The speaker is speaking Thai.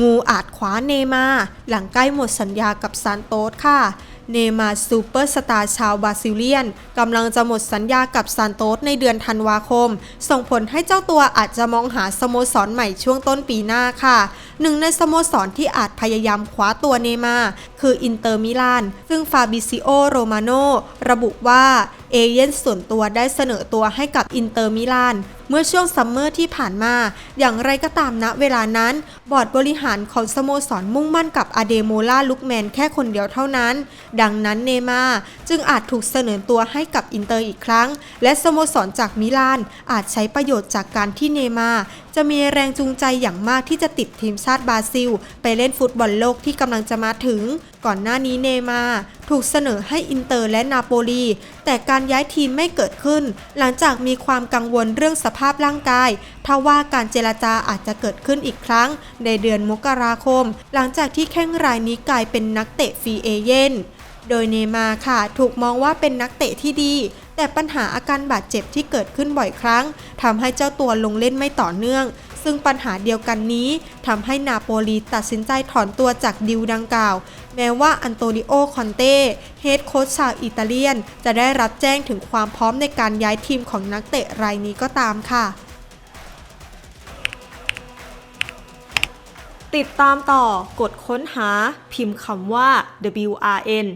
งูอาจคว้าเนมา หลังใกล้หมดสัญญากับซานโตสค่ะ เนมาซูเปอร์สตาร์ชาวบราซิเลียนกำลังจะหมดสัญญากับซานโตสในเดือนธันวาคม ส่งผลให้เจ้าตัวอาจจะมองหาสโมสรใหม่ช่วงต้นปีหน้าค่ะ หนึ่งในสโมสรที่อาจพยายามคว้าตัวเนมา คืออินเตอร์มิลาน ซึ่งฟาบิซิโอโรมาโนระบุว่าเอเย่นส่วนตัวได้เสนอตัวให้กับอินเตอร์มิลาน เมื่อช่วงซัมเมอร์ที่ผ่านมา อย่างไรก็ตามณเวลานั้น บอร์ดบริหารของสโมสรมุ่งมั่นกับอาเดโมล่าลุกแมนแค่คนเดียวเท่านั้น ดังนั้นเนมาจึงอาจถูกเสนอตัวให้กับอินเตอร์อีกครั้ง และสโมสรจากมิลาน อาจใช้ประโยชน์จากการที่เนมาจะมีแรงจูงใจอย่างมากที่จะติดทีมชาติบราซิล ไปเล่นฟุตบอลโลกที่กำลังจะมาถึง ก่อนหน้านี้เนมา ถูกเสนอให้อินเตอร์และนาโปลี แต่การย้ายทีมไม่เกิดขึ้น หลังจากมีความกังวลเรื่องสภาพร่างกายทว่าการเจรจาอาจจะเกิดขึ้นอีกครั้ง ในเดือนมกราคม หลังจากที่แข้งรายนี้กลายเป็นนักเตะฟรีเอเย่นโดยเนมาค่ะ ถูกมองว่าเป็นนักเตะที่ดี แต่ปัญหาอาการบาดเจ็บที่เกิดขึ้นบ่อยครั้งทำให้เจ้าตัวลงเล่นไม่ต่อเนื่อง ซึ่งปัญหาเดียวกันนี้ทำให้นาโปลีตัดสินใจถอนตัวจากดิวดังกล่าว แม้ว่าอันโตนิโอ คอนเต้เฮดโค้ชชาวอิตาเลียน จะได้รับแจ้งถึงความพร้อมในการย้ายทีมของนักเตะรายนี้ก็ตามค่ะ ติดตามต่อกดค้นหาพิมพ์คำว่า WRN